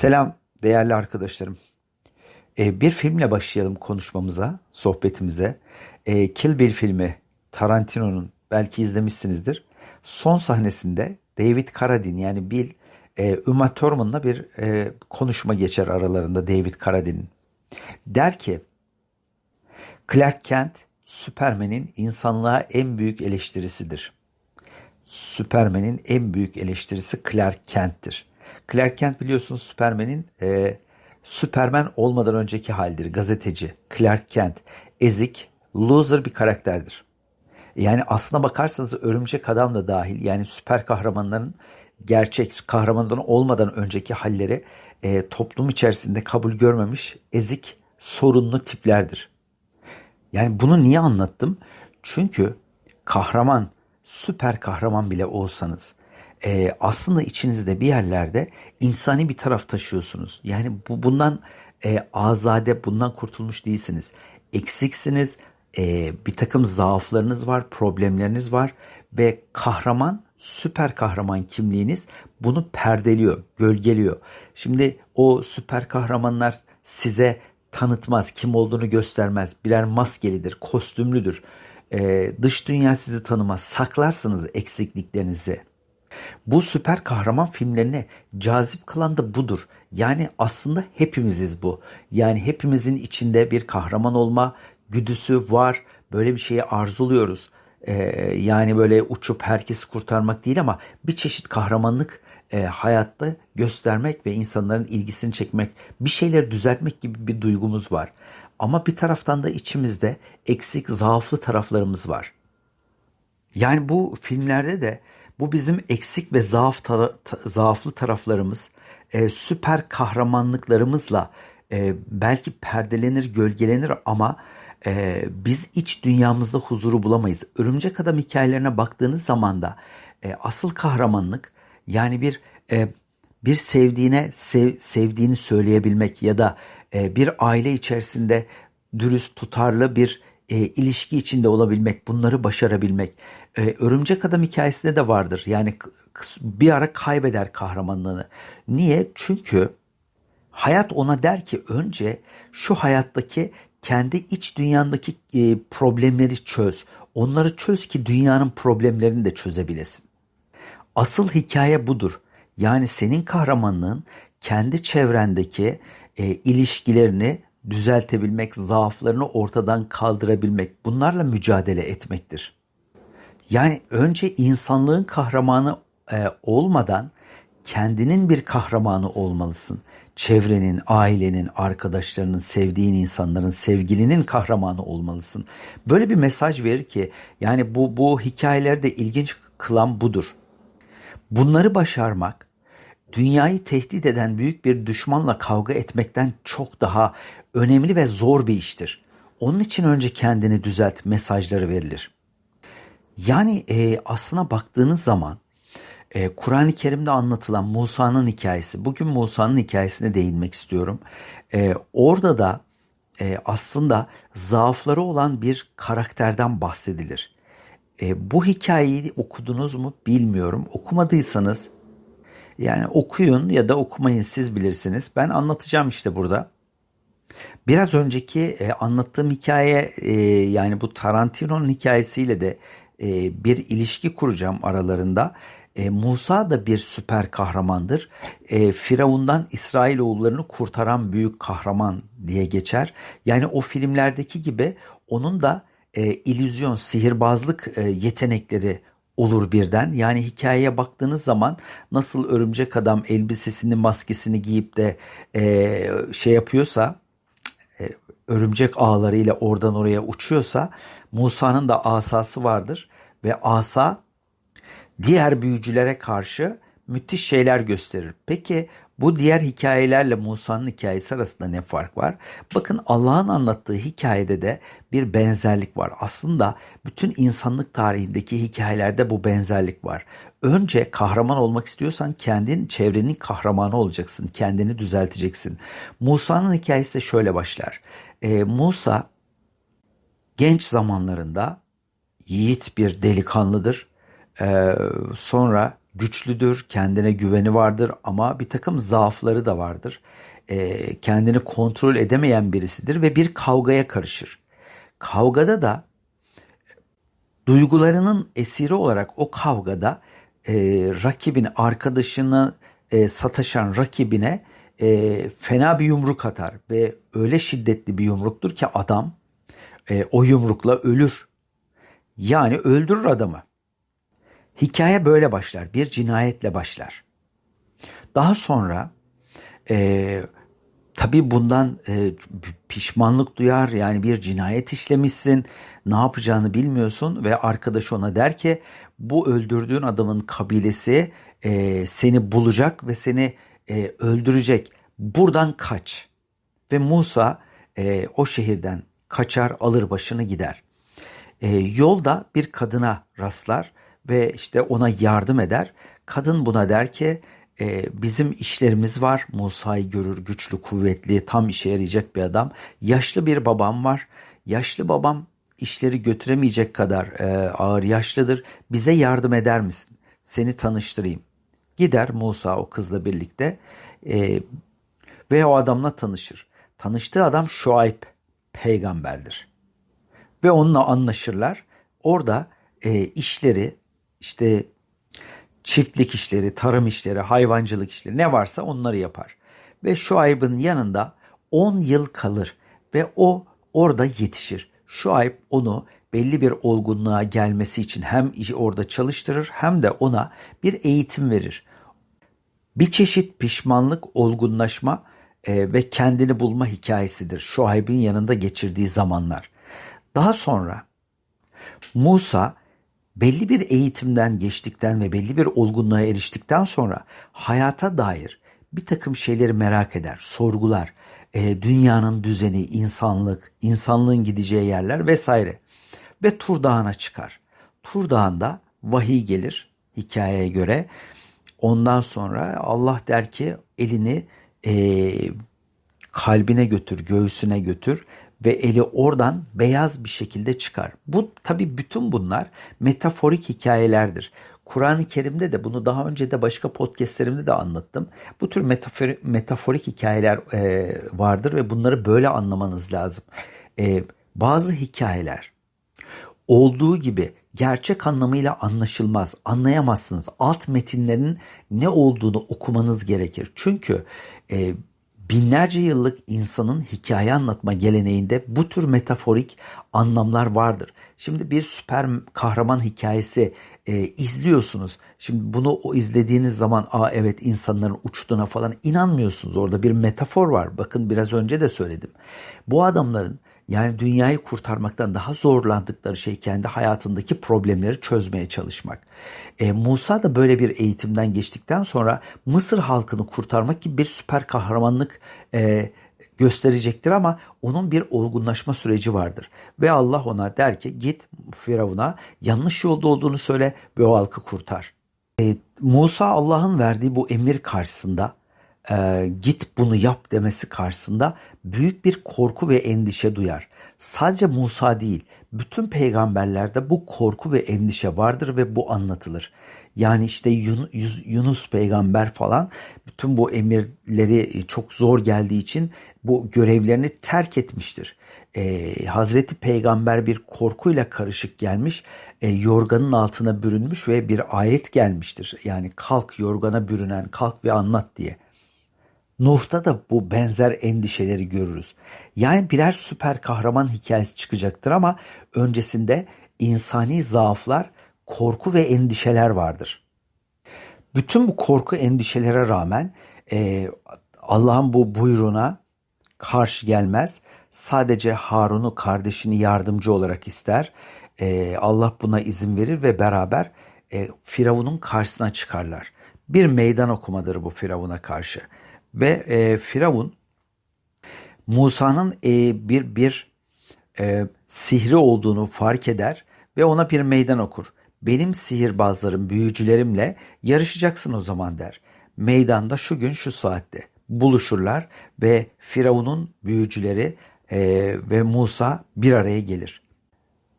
Selam değerli arkadaşlarım. Ee, bir filmle başlayalım konuşmamıza, sohbetimize. Ee, Kill Bill filmi Tarantino'nun belki izlemişsinizdir. Son sahnesinde David Carradine yani Bill e, Uma Thurman'la bir e, konuşma geçer aralarında David Carradine'in. Der ki Clark Kent Superman'in insanlığa en büyük eleştirisidir. Superman'in en büyük eleştirisi Clark Kent'tir. Clark Kent biliyorsunuz Superman'in e, Superman olmadan önceki haldir. Gazeteci Clark Kent. Ezik, loser bir karakterdir. Yani aslına bakarsanız Örümcek Adam da dahil yani süper kahramanların gerçek kahramanların olmadan önceki halleri e, toplum içerisinde kabul görmemiş ezik sorunlu tiplerdir. Yani bunu niye anlattım? Çünkü kahraman, süper kahraman bile olsanız e, aslında içinizde bir yerlerde insani bir taraf taşıyorsunuz. Yani bu bundan e, azade, bundan kurtulmuş değilsiniz. Eksiksiniz, e, bir takım zaaflarınız var, problemleriniz var ve kahraman, süper kahraman kimliğiniz bunu perdeliyor, gölgeliyor. Şimdi o süper kahramanlar size tanıtmaz, kim olduğunu göstermez. Birer maskelidir, kostümlüdür. Ee, dış dünya sizi tanımaz. Saklarsınız eksikliklerinizi. Bu süper kahraman filmlerine cazip kılan da budur. Yani aslında hepimiziz bu. Yani hepimizin içinde bir kahraman olma güdüsü var. Böyle bir şeyi arzuluyoruz. Ee, yani böyle uçup herkesi kurtarmak değil ama bir çeşit kahramanlık e, hayatta göstermek ve insanların ilgisini çekmek, bir şeyleri düzeltmek gibi bir duygumuz var. Ama bir taraftan da içimizde eksik, zaaflı taraflarımız var. Yani bu filmlerde de bu bizim eksik ve zaaf tara- ta- zaaflı taraflarımız e, süper kahramanlıklarımızla e, belki perdelenir, gölgelenir ama e, biz iç dünyamızda huzuru bulamayız. Örümcek Adam hikayelerine baktığınız zaman da e, asıl kahramanlık yani bir e, bir sevdiğine sev, sevdiğini söyleyebilmek ya da e, bir aile içerisinde dürüst, tutarlı bir e, ilişki içinde olabilmek, bunları başarabilmek. E, Örümcek Adam hikayesinde de vardır. Yani bir ara kaybeder kahramanlığını. Niye? Çünkü hayat ona der ki önce şu hayattaki kendi iç dünyandaki e, problemleri çöz. Onları çöz ki dünyanın problemlerini de çözebilesin. Asıl hikaye budur. Yani senin kahramanlığın kendi çevrendeki e, ilişkilerini düzeltebilmek, zaaflarını ortadan kaldırabilmek, bunlarla mücadele etmektir. Yani önce insanlığın kahramanı e, olmadan kendinin bir kahramanı olmalısın. Çevrenin, ailenin, arkadaşlarının, sevdiğin insanların, sevgilinin kahramanı olmalısın. Böyle bir mesaj verir ki yani bu bu hikayelerde ilginç kılan budur. Bunları başarmak dünyayı tehdit eden büyük bir düşmanla kavga etmekten çok daha önemli ve zor bir iştir. Onun için önce kendini düzelt mesajları verilir. Yani e, aslına baktığınız zaman e, Kur'an-ı Kerim'de anlatılan Musa'nın hikayesi, bugün Musa'nın hikayesine değinmek istiyorum. E, orada da e, aslında zaafları olan bir karakterden bahsedilir. E, bu hikayeyi okudunuz mu bilmiyorum. Okumadıysanız yani okuyun ya da okumayın siz bilirsiniz. Ben anlatacağım işte burada. Biraz önceki e, anlattığım hikaye e, yani bu Tarantino'nun hikayesiyle de e, bir ilişki kuracağım aralarında. E, Musa da bir süper kahramandır. E, Firavundan İsrailoğullarını kurtaran büyük kahraman diye geçer. Yani o filmlerdeki gibi onun da e, illüzyon, sihirbazlık e, yetenekleri olur birden. Yani hikayeye baktığınız zaman nasıl örümcek adam elbisesini, maskesini giyip de e, şey yapıyorsa, örümcek ağlarıyla oradan oraya uçuyorsa Musa'nın da asası vardır ve asa diğer büyücülere karşı müthiş şeyler gösterir. Peki bu diğer hikayelerle Musa'nın hikayesi arasında ne fark var? Bakın Allah'ın anlattığı hikayede de bir benzerlik var. Aslında bütün insanlık tarihindeki hikayelerde bu benzerlik var. Önce kahraman olmak istiyorsan kendin çevrenin kahramanı olacaksın. Kendini düzelteceksin. Musa'nın hikayesi de şöyle başlar. Ee, Musa genç zamanlarında yiğit bir delikanlıdır. Ee, sonra güçlüdür, kendine güveni vardır ama bir takım zaafları da vardır. E, kendini kontrol edemeyen birisidir ve bir kavgaya karışır. Kavgada da duygularının esiri olarak o kavgada e, rakibin arkadaşını e, sataşan rakibine e, fena bir yumruk atar ve öyle şiddetli bir yumruktur ki adam e, o yumrukla ölür. Yani öldürür adamı. Hikaye böyle başlar. Bir cinayetle başlar. Daha sonra e, tabii bundan e, pişmanlık duyar. Yani bir cinayet işlemişsin. Ne yapacağını bilmiyorsun ve arkadaş ona der ki bu öldürdüğün adamın kabilesi e, seni bulacak ve seni e, öldürecek. Buradan kaç. Ve Musa e, o şehirden kaçar alır başını gider. E, yolda bir kadına rastlar ve işte ona yardım eder. Kadın buna der ki e, bizim işlerimiz var. Musa'yı görür güçlü kuvvetli tam işe yarayacak bir adam. Yaşlı bir babam var. Yaşlı babam işleri götüremeyecek kadar e, ağır yaşlıdır. Bize yardım eder misin? Seni tanıştırayım. Gider Musa o kızla birlikte e, ve o adamla tanışır. Tanıştığı adam Şuayb peygamberdir. Ve onunla anlaşırlar. Orada e, işleri işte çiftlik işleri, tarım işleri, hayvancılık işleri ne varsa onları yapar. Ve Şuayb'ın yanında 10 yıl kalır ve o orada yetişir. Şuayb onu belli bir olgunluğa gelmesi için hem orada çalıştırır hem de ona bir eğitim verir. Bir çeşit pişmanlık, olgunlaşma e, ve kendini bulma hikayesidir Şuayb'in yanında geçirdiği zamanlar. Daha sonra Musa belli bir eğitimden geçtikten ve belli bir olgunluğa eriştikten sonra hayata dair bir takım şeyleri merak eder, sorgular. E, dünyanın düzeni, insanlık, insanlığın gideceği yerler vesaire. Ve Tur Dağı'na çıkar. Tur Dağı'nda vahiy gelir hikayeye göre. Ondan sonra Allah der ki elini e, kalbine götür, göğsüne götür ve eli oradan beyaz bir şekilde çıkar. Bu tabi bütün bunlar metaforik hikayelerdir. Kur'an-ı Kerim'de de bunu daha önce de başka podcastlerimde de anlattım. Bu tür metaforik, metaforik hikayeler e, vardır ve bunları böyle anlamanız lazım. E, bazı hikayeler olduğu gibi gerçek anlamıyla anlaşılmaz, anlayamazsınız. Alt metinlerin ne olduğunu okumanız gerekir. Çünkü e, binlerce yıllık insanın hikaye anlatma geleneğinde bu tür metaforik anlamlar vardır. Şimdi bir süper kahraman hikayesi e, izliyorsunuz. Şimdi bunu o izlediğiniz zaman aa evet insanların uçtuğuna falan inanmıyorsunuz. Orada bir metafor var. Bakın biraz önce de söyledim. Bu adamların yani dünyayı kurtarmaktan daha zorlandıkları şey kendi hayatındaki problemleri çözmeye çalışmak. E, Musa da böyle bir eğitimden geçtikten sonra Mısır halkını kurtarmak gibi bir süper kahramanlık e, gösterecektir ama onun bir olgunlaşma süreci vardır. Ve Allah ona der ki git Firavun'a yanlış yolda olduğunu söyle ve o halkı kurtar. E, Musa Allah'ın verdiği bu emir karşısında e, git bunu yap demesi karşısında büyük bir korku ve endişe duyar. Sadece Musa değil, bütün peygamberlerde bu korku ve endişe vardır ve bu anlatılır. Yani işte Yunus peygamber falan bütün bu emirleri çok zor geldiği için bu görevlerini terk etmiştir. Ee, Hazreti Peygamber bir korkuyla karışık gelmiş, e, yorganın altına bürünmüş ve bir ayet gelmiştir. Yani kalk yorgana bürünen kalk ve anlat diye. Nuh'ta da bu benzer endişeleri görürüz. Yani birer süper kahraman hikayesi çıkacaktır ama öncesinde insani zaaflar, korku ve endişeler vardır. Bütün bu korku endişelere rağmen e, Allah'ın bu buyruğuna karşı gelmez. Sadece Harun'u kardeşini yardımcı olarak ister. E, Allah buna izin verir ve beraber e, Firavun'un karşısına çıkarlar. Bir meydan okumadır bu Firavun'a karşı. Ve e, Firavun Musa'nın e, bir bir e, sihri olduğunu fark eder ve ona bir meydan okur. Benim sihirbazlarım, büyücülerimle yarışacaksın o zaman der. Meydanda şu gün şu saatte buluşurlar ve Firavun'un büyücüleri e, ve Musa bir araya gelir.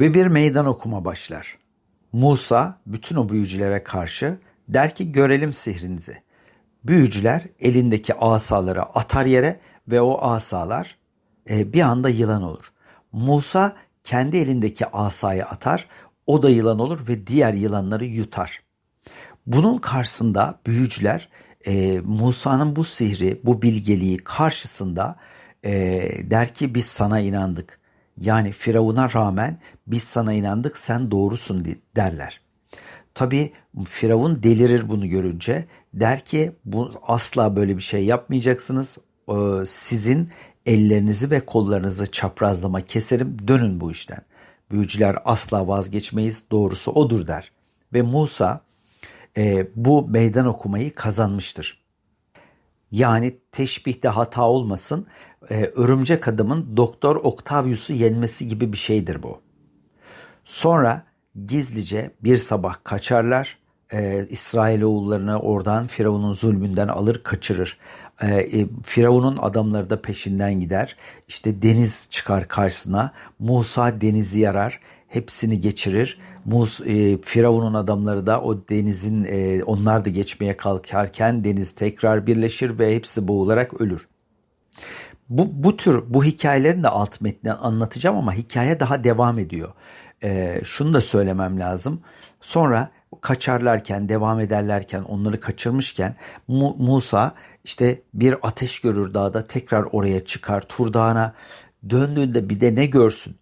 Ve bir meydan okuma başlar. Musa bütün o büyücülere karşı Der ki görelim sihrinizi. Büyücüler elindeki asaları atar yere ve o asalar e, bir anda yılan olur. Musa kendi elindeki asayı atar, o da yılan olur ve diğer yılanları yutar. Bunun karşısında büyücüler e, Musa'nın bu sihri, bu bilgeliği karşısında e, der ki biz sana inandık. Yani Firavun'a rağmen biz sana inandık sen doğrusun derler. Tabi Firavun delirir bunu görünce. Der ki bu asla böyle bir şey yapmayacaksınız. Ee, sizin ellerinizi ve kollarınızı çaprazlama keserim. Dönün bu işten. Büyücüler asla vazgeçmeyiz. Doğrusu odur der. Ve Musa e, bu meydan okumayı kazanmıştır. Yani teşbihte hata olmasın. E, örümcek adamın Doktor Octavius'u yenmesi gibi bir şeydir bu. Sonra gizlice bir sabah kaçarlar. E, İsrailoğullarını oradan Firavun'un zulmünden alır kaçırır. E, e, Firavun'un adamları da peşinden gider. İşte deniz çıkar karşısına. Musa denizi yarar. Hepsini geçirir. Mus, e, Firavun'un adamları da o denizin e, onlar da geçmeye kalkarken deniz tekrar birleşir ve hepsi boğularak ölür. Bu, bu tür bu hikayelerin de alt metni anlatacağım ama hikaye daha devam ediyor e, şunu da söylemem lazım. Sonra kaçarlarken, devam ederlerken, onları kaçırmışken Mu- Musa işte bir ateş görür dağda tekrar oraya çıkar Tur Dağı'na. Döndüğünde bir de ne görsün?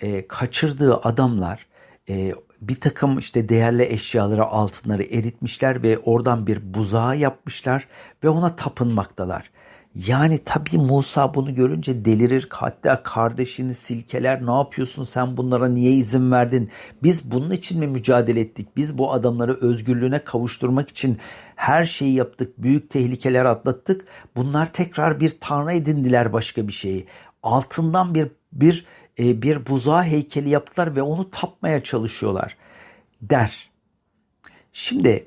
E, kaçırdığı adamlar e, bir takım işte değerli eşyaları, altınları eritmişler ve oradan bir buzağı yapmışlar ve ona tapınmaktalar. Yani tabii Musa bunu görünce delirir. Hatta kardeşini silkeler. Ne yapıyorsun sen bunlara niye izin verdin? Biz bunun için mi mücadele ettik? Biz bu adamları özgürlüğüne kavuşturmak için her şeyi yaptık. Büyük tehlikeler atlattık. Bunlar tekrar bir tanrı edindiler başka bir şeyi. Altından bir bir e, bir buzağı heykeli yaptılar ve onu tapmaya çalışıyorlar der. Şimdi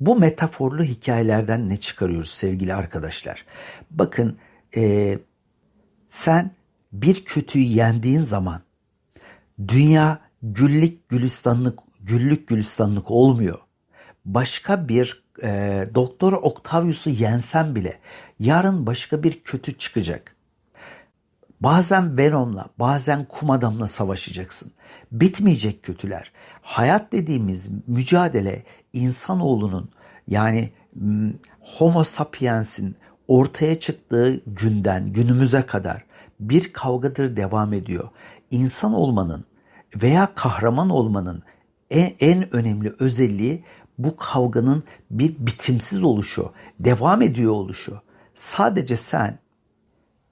bu metaforlu hikayelerden ne çıkarıyoruz sevgili arkadaşlar? Bakın e, sen bir kötüyü yendiğin zaman dünya güllük gülistanlık güllük gülistanlık olmuyor. Başka bir e, Doktor Octavius'u yensen bile yarın başka bir kötü çıkacak. Bazen Venom'la, bazen kum adamla savaşacaksın. Bitmeyecek kötüler. Hayat dediğimiz mücadele insanoğlunun yani Homo sapiens'in ortaya çıktığı günden günümüze kadar bir kavgadır devam ediyor. İnsan olmanın veya kahraman olmanın en, en önemli özelliği bu kavganın bir bitimsiz oluşu, devam ediyor oluşu. Sadece sen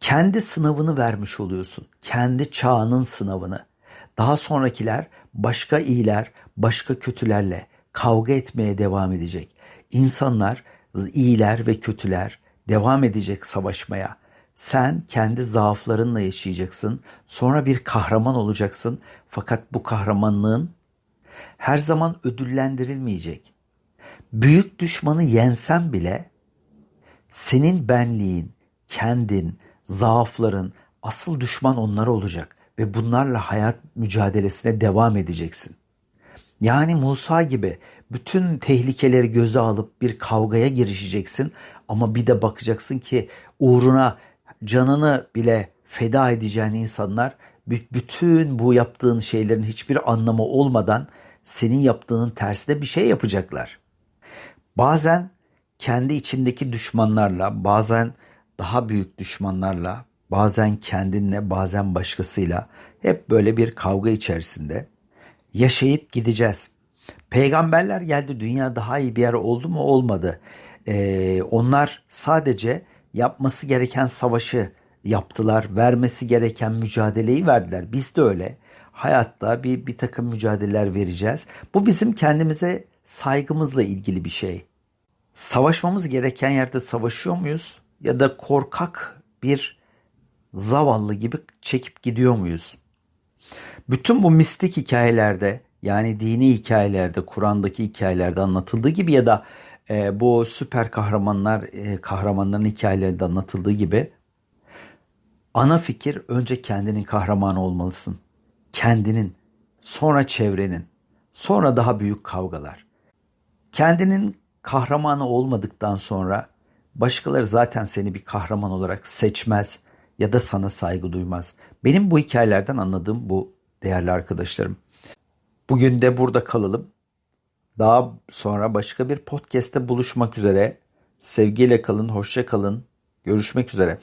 kendi sınavını vermiş oluyorsun. Kendi çağının sınavını. Daha sonrakiler başka iyiler, başka kötülerle kavga etmeye devam edecek. İnsanlar, iyiler ve kötüler devam edecek savaşmaya. Sen kendi zaaflarınla yaşayacaksın. Sonra bir kahraman olacaksın. Fakat bu kahramanlığın her zaman ödüllendirilmeyecek. Büyük düşmanı yensen bile senin benliğin, kendin, zaafların asıl düşman onlar olacak ve bunlarla hayat mücadelesine devam edeceksin. Yani Musa gibi bütün tehlikeleri göze alıp bir kavgaya girişeceksin ama bir de bakacaksın ki uğruna canını bile feda edeceğin insanlar bütün bu yaptığın şeylerin hiçbir anlamı olmadan senin yaptığının tersine bir şey yapacaklar. Bazen kendi içindeki düşmanlarla, bazen daha büyük düşmanlarla, bazen kendinle, bazen başkasıyla hep böyle bir kavga içerisinde yaşayıp gideceğiz. Peygamberler geldi dünya daha iyi bir yer oldu mu olmadı. Ee, onlar sadece yapması gereken savaşı yaptılar. Vermesi gereken mücadeleyi verdiler. Biz de öyle. Hayatta bir, bir takım mücadeleler vereceğiz. Bu bizim kendimize saygımızla ilgili bir şey. Savaşmamız gereken yerde savaşıyor muyuz? Ya da korkak bir zavallı gibi çekip gidiyor muyuz? Bütün bu mistik hikayelerde yani dini hikayelerde, Kur'an'daki hikayelerde anlatıldığı gibi ya da e, bu süper kahramanlar, e, kahramanların hikayelerinde anlatıldığı gibi ana fikir önce kendinin kahramanı olmalısın. Kendinin, sonra çevrenin, sonra daha büyük kavgalar. Kendinin kahramanı olmadıktan sonra başkaları zaten seni bir kahraman olarak seçmez ya da sana saygı duymaz. Benim bu hikayelerden anladığım bu değerli arkadaşlarım. Bugün de burada kalalım. Daha sonra başka bir podcast'te buluşmak üzere. Sevgiyle kalın, hoşça kalın. Görüşmek üzere.